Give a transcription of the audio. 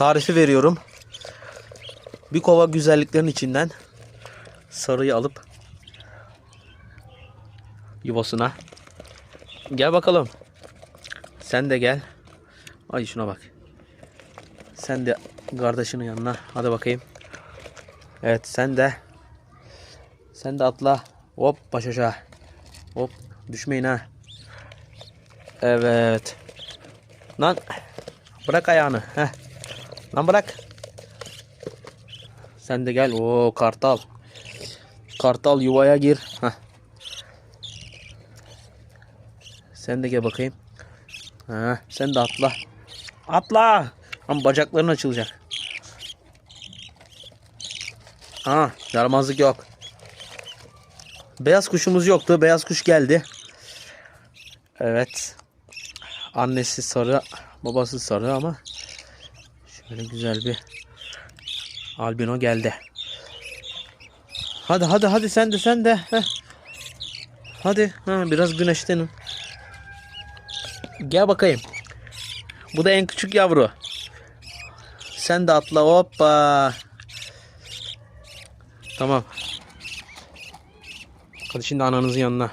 tarifi veriyorum. Bir kova güzelliklerin içinden sarıyı alıp yuvasına. Gel bakalım. Sen de gel. Ay şuna bak. Sen de kardeşinin yanına. Hadi bakayım. Evet sen de. Sen de atla. Hop baş aşağı. Hop düşmeyin ha. Evet. Lan bırak ayağını. Heh. Lan bırak. Sen de gel. Oo kartal. Kartal yuvaya gir. Heh. Sen de gel bakayım. Ha, sen de atla. Atla. Ama bacakların açılacak. Ha, yaramazlık yok. Beyaz kuşumuz yoktu. Beyaz kuş geldi. Evet. Annesi sarı, babası sarı ama şöyle güzel bir albino geldi. Hadi hadi hadi sen de sen de. Heh. Hadi ha, biraz güneştenin. Gel bakayım. Bu da en küçük yavru. Sen de atla hoppa. Tamam. Hadi şimdi ananızın yanına.